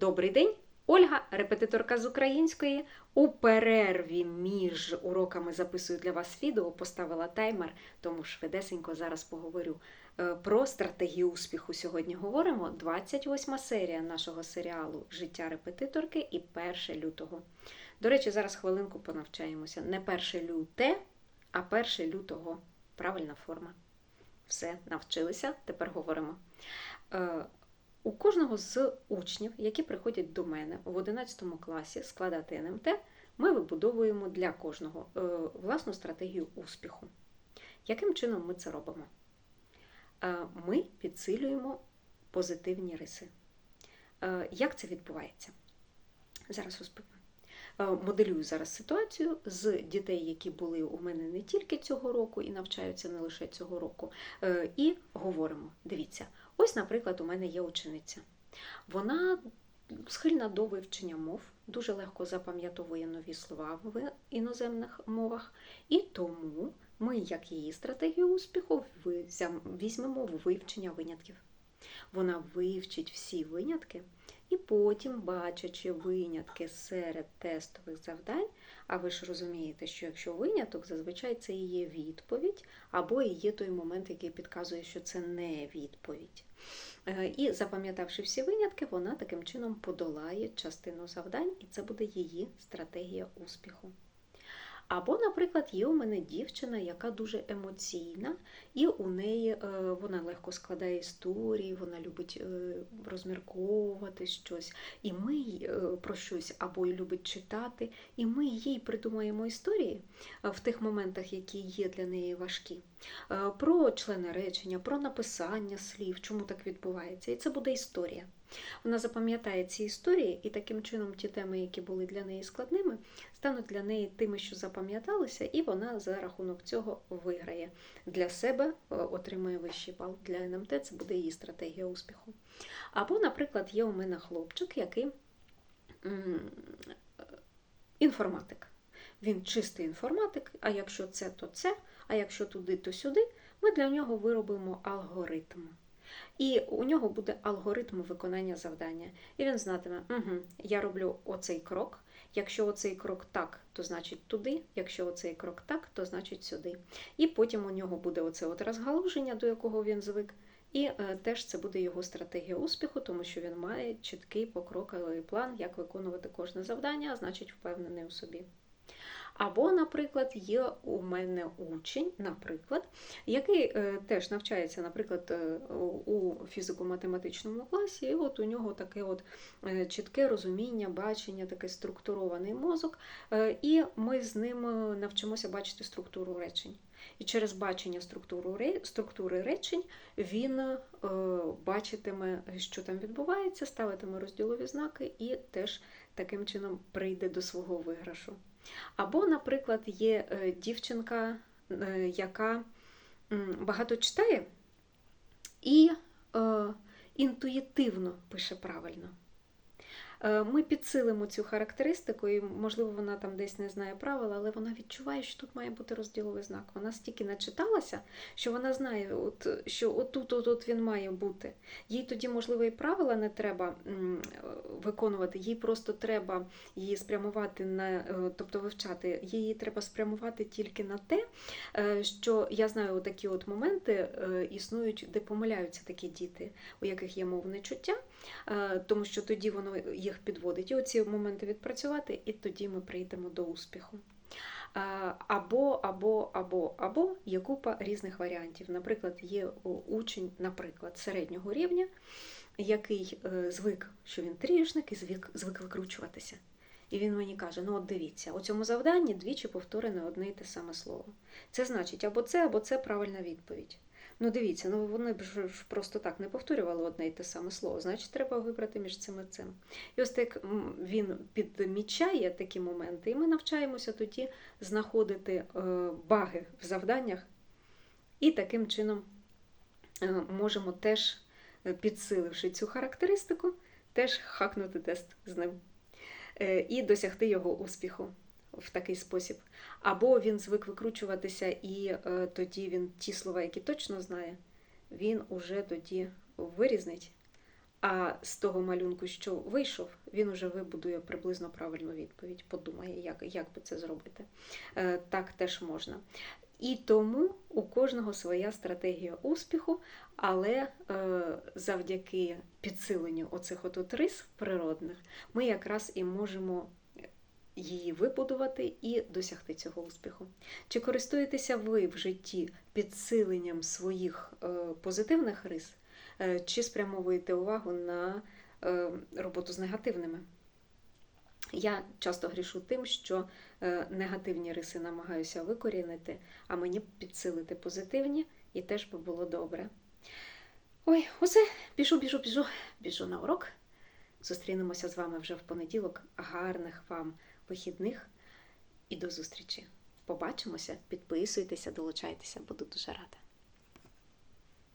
Добрий день! Ольга, репетиторка з української. У перерві між уроками записую для вас відео, поставила таймер, тому швидесенько зараз поговорю е, про стратегію успіху. Сьогодні говоримо 28 серія нашого серіалу Життя репетиторки і 1 лютого. До речі, зараз хвилинку понавчаємося. Не 1 люте, а 1 лютого. Правильна форма. Все, навчилися, тепер говоримо. У кожного з учнів, які приходять до мене в 11 класі складати НМТ, ми вибудовуємо для кожного е, власну стратегію успіху. Яким чином ми це робимо? Е, Ми підсилюємо позитивні риси. Е, Як це відбувається? Зараз розповім. Е, Моделюю зараз ситуацію з дітей, які були у мене не тільки цього року і навчаються не лише цього року. Е, І говоримо: дивіться, ось, наприклад, у мене є учениця. Вона схильна до вивчення мов, дуже легко запам'ятовує нові слова в іноземних мовах, і тому ми, як її стратегію успіху, візьмемо вивчення винятків. Вона вивчить всі винятки і потім, бачачи винятки серед тестових завдань, а ви ж розумієте, що якщо виняток, зазвичай це і є відповідь, або і є той момент, який підказує, що це не відповідь. Е, І запам'ятавши всі винятки, вона таким чином подолає частину завдань, і це буде її стратегія успіху. Або, наприклад, є у мене дівчина, яка дуже емоційна, і у неї е, вона легко складає історії, вона любить е, розмірковувати щось, і ми е, про щось або й любить читати, і ми їй придумаємо історії в тих моментах, які є для неї важкі, про члени речення, про написання слів, чому так відбувається. І це буде історія. Вона запам'ятає ці історії, і таким чином ті теми, які були для неї складними, стануть для неї тими, що запам'яталися, і вона за рахунок цього виграє для себе, е, отримує вищий бал для НМТ. Це буде її стратегія успіху. Або, наприклад, є у мене хлопчик, який інформатик. Він чистий інформатик, а якщо це, то це, а якщо туди, то сюди, ми для нього виробимо алгоритм. І у нього буде алгоритм виконання завдання. І він знатиме, угу, я роблю оцей крок. Якщо оцей крок так, то значить туди, якщо оцей крок так, то значить сюди. І потім у нього буде оце от розгалуження, до якого він звик. І е, теж це буде його стратегія успіху, тому що він має чіткий покроковий план, як виконувати кожне завдання, а значить впевнений у собі. Або, наприклад, є у мене учень, наприклад, який е, теж навчається, наприклад, е, у фізико-математичному класі, і от у нього таке от е, чітке розуміння, бачення, такий структурований мозок, і ми з ним навчимося бачити структуру речень. І через бачення структури речень він бачитиме, що там відбувається, ставитиме розділові знаки і теж таким чином прийде до свого виграшу. Або, наприклад, є е, дівчинка, е, яка багато читає і е, інтуїтивно пише правильно. Е, Ми підсилимо цю характеристику, і, можливо, вона там десь не знає правил, але вона відчуває, що тут має бути розділовий знак. Вона стільки начиталася, що вона знає, от, що отут, отут він має бути. Їй тоді, можливо, і правила не треба виконувати, їй просто треба її спрямувати на, е, тобто вивчати, її треба спрямувати тільки на те, е, що я знаю, такі от моменти існують, де помиляються такі діти, у яких є мовне чуття, тому що тоді воно їх підводить. І оці моменти відпрацювати, і тоді ми прийдемо до успіху. Або, або, або, або є купа різних варіантів. Наприклад, є учень, наприклад, середнього рівня, який е, звик, що він тріжник і звик, звик викручуватися. І він мені каже: ну от дивіться, у цьому завданні двічі повторене одне і те саме слово. Це значить або це, або це правильна відповідь. Ну дивіться, ну вони б ж просто так не повторювали одне і те саме слово, значить, треба вибрати між цим і цим. І ось так він підмічає такі моменти, і ми навчаємося тоді знаходити е, баги в завданнях, і таким чином е, можемо теж, е, підсиливши цю характеристику, теж хакнути тест з ним і досягти його успіху в такий спосіб. Або він звик викручуватися, і е, тоді він ті слова, які точно знає, він уже тоді вирізнить. А з того малюнку, що вийшов, він уже вибудує приблизно правильну відповідь. Подумає, як, як би це зробити. Е, Так теж можна. І тому у кожного своя стратегія успіху, але е, завдяки підсиленню оцих от рис природних ми якраз і можемо її вибудувати і досягти цього успіху. Чи користуєтеся ви в житті підсиленням своїх е, позитивних рис, е, чи спрямовуєте увагу на е, роботу з негативними? Я часто грішу тим, що негативні риси намагаюся викорінити, а мені підсилити позитивні, і теж би було добре. Ой, усе, біжу, біжу, біжу, біжу на урок. Зустрінемося з вами вже в понеділок. Гарних вам вихідних і до зустрічі. Побачимося, підписуйтеся, долучайтеся, буду дуже рада.